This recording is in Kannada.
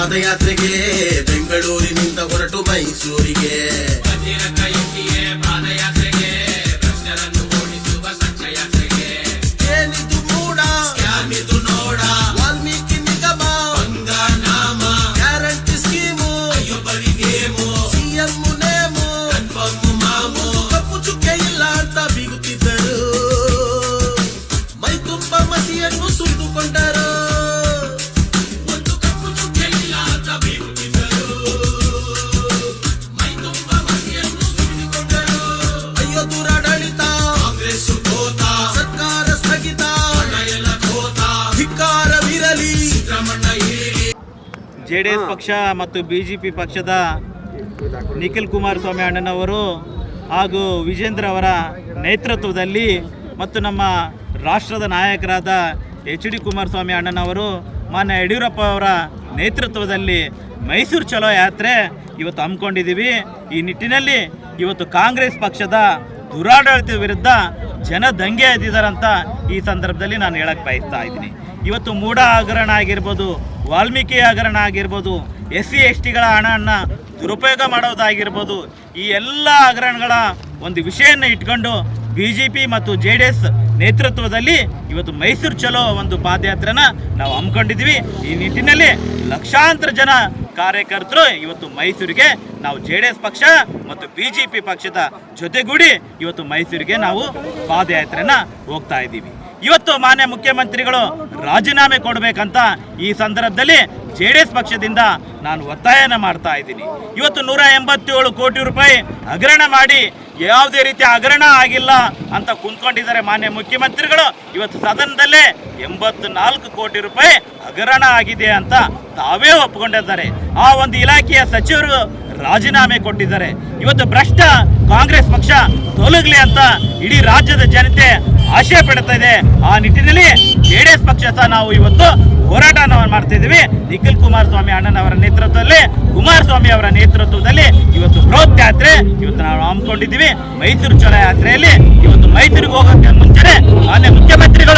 ಪಾದಯಾತ್ರೆಗೆ ಬೆಂಗಳೂರಿನಿಂದ ಹೊರಟು ಮೈಸೂರಿಗೆ. ಜೆ ಡಿ ಎಸ್ ಪಕ್ಷ ಮತ್ತು ಬಿ ಜೆ ಪಿ ಪಕ್ಷದ ನಿಖಿಲ್ ಕುಮಾರಸ್ವಾಮಿ ಅಣ್ಣನವರು ಹಾಗೂ ವಿಜೇಂದ್ರ ಅವರ ನೇತೃತ್ವದಲ್ಲಿ ಮತ್ತು ನಮ್ಮ ರಾಷ್ಟ್ರದ ನಾಯಕರಾದ ಎಚ್ ಡಿ ಕುಮಾರಸ್ವಾಮಿ ಅಣ್ಣನವರು ಮಾನ್ಯ ಯಡಿಯೂರಪ್ಪ ಅವರ ನೇತೃತ್ವದಲ್ಲಿ ಮೈಸೂರು ಚಲೋ ಯಾತ್ರೆ ಇವತ್ತು ಹಮ್ಮಿಕೊಂಡಿದ್ದೀವಿ. ಈ ನಿಟ್ಟಿನಲ್ಲಿ ಇವತ್ತು ಕಾಂಗ್ರೆಸ್ ಪಕ್ಷದ ದುರಾಡಳಿತದ ವಿರುದ್ಧ ಜನ ದಂಗೆ ಎದ್ದಿದ್ದಾರಂತ ಈ ಸಂದರ್ಭದಲ್ಲಿ ನಾನು ಹೇಳಕ್ಕೆ ಬಯಸ್ತಾ ಇದ್ದೀನಿ. ಇವತ್ತು ಮೂಢ ಹಗರಣ ಆಗಿರ್ಬೋದು ವಾಲ್ಮೀಕಿ ಹಗರಣ ಆಗಿರ್ಬೋದು ಎಸ್ ಸಿ ಎಸ್ ಟಿಗಳ ಹಣವನ್ನು ದುರುಪಯೋಗ ಮಾಡೋದಾಗಿರ್ಬೋದು, ಈ ಎಲ್ಲ ಹಗರಣಗಳ ಒಂದು ವಿಷಯವನ್ನು ಇಟ್ಕೊಂಡು ಬಿ ಜೆ ಪಿ ಮತ್ತು ಜೆ ಡಿ ಎಸ್ ನೇತೃತ್ವದಲ್ಲಿ ಇವತ್ತು ಮೈಸೂರು ಚಲೋ ಒಂದು ಪಾದಯಾತ್ರೆನ ನಾವು ಹಮ್ಮಿಕೊಂಡಿದ್ವಿ ಈ ನಿಟ್ಟಿನಲ್ಲಿ ಲಕ್ಷಾಂತರ ಜನ ಕಾರ್ಯಕರ್ತರು ಇವತ್ತು ಮೈಸೂರಿಗೆ ನಾವು ಜೆ ಡಿ ಎಸ್ ಪಕ್ಷ ಮತ್ತು ಬಿ ಜೆ ಪಿ ಪಕ್ಷದ ಜೊತೆಗೂಡಿ ಇವತ್ತು ಮೈಸೂರಿಗೆ ನಾವು ಪಾದಯಾತ್ರೆನ ಹೋಗ್ತಾ ಇದ್ದೀವಿ. ಇವತ್ತು ಮಾನ್ಯ ಮುಖ್ಯಮಂತ್ರಿಗಳು ರಾಜೀನಾಮೆ ಕೊಡಬೇಕಂತ ಈ ಸಂದರ್ಭದಲ್ಲಿ ಜೆ ಡಿ ಎಸ್ ಪಕ್ಷದಿಂದ ನಾನು ಒತ್ತಾಯನ ಮಾಡ್ತಾ ಇದ್ದೀನಿ. ಇವತ್ತು ನೂರ ಎಂಬತ್ತೇಳು ಕೋಟಿ ರೂಪಾಯಿ ಹಗರಣ ಮಾಡಿ ಯಾವುದೇ ರೀತಿಯ ಹಗರಣ ಆಗಿಲ್ಲ ಅಂತ ಕುಂತ್ಕೊಂಡಿದ್ದಾರೆ ಮಾನ್ಯ ಮುಖ್ಯಮಂತ್ರಿಗಳು. ಇವತ್ತು ಸದನದಲ್ಲೇ ಎಂಬತ್ತು ನಾಲ್ಕು ಕೋಟಿ ರೂಪಾಯಿ ಹಗರಣ ಆಗಿದೆ ಅಂತ ತಾವೇ ಒಪ್ಪಿಕೊಂಡಿದ್ದಾರೆ. ಆ ಒಂದು ಇಲಾಖೆಯ ಸಚಿವರು ರಾಜೀನಾಮೆ ಕೊಟ್ಟಿದ್ದಾರೆ. ಇವತ್ತು ಭ್ರಷ್ಟ ಕಾಂಗ್ರೆಸ್ ಪಕ್ಷ ತೊಲಗಲಿ ಅಂತ ಇಡೀ ರಾಜ್ಯದ ಜನತೆ ಆಶಯ ಪಡ್ತಾ ಇದೆ. ಆ ನಿಟ್ಟಿನಲ್ಲಿ ಜೆಡಿಎಸ್ ಪಕ್ಷ ಸಹ ನಾವು ಇವತ್ತು ಹೋರಾಟ ಮಾಡ್ತಾ ಇದೀವಿ. ನಿಖಿಲ್ ಕುಮಾರಸ್ವಾಮಿ ಅಣ್ಣನವರ ನೇತೃತ್ವದಲ್ಲಿ, ಕುಮಾರಸ್ವಾಮಿ ಅವರ ನೇತೃತ್ವದಲ್ಲಿ ಇವತ್ತು ಬೃಹತ್ ಯಾತ್ರೆ. ಇವತ್ತು ನಾವು ಹಮ್ಮಿಕೊಂಡಿದ್ದೀವಿ. ಮೈಸೂರು ಚಲೋ ಯಾತ್ರೆಯಲ್ಲಿ ಇವತ್ತು ಮೈಸೂರಿಗೆ ಹೋಗೋಕೆ ಮುಂಚೆನೆ ಮಾನ್ಯ ಮುಖ್ಯಮಂತ್ರಿಗಳು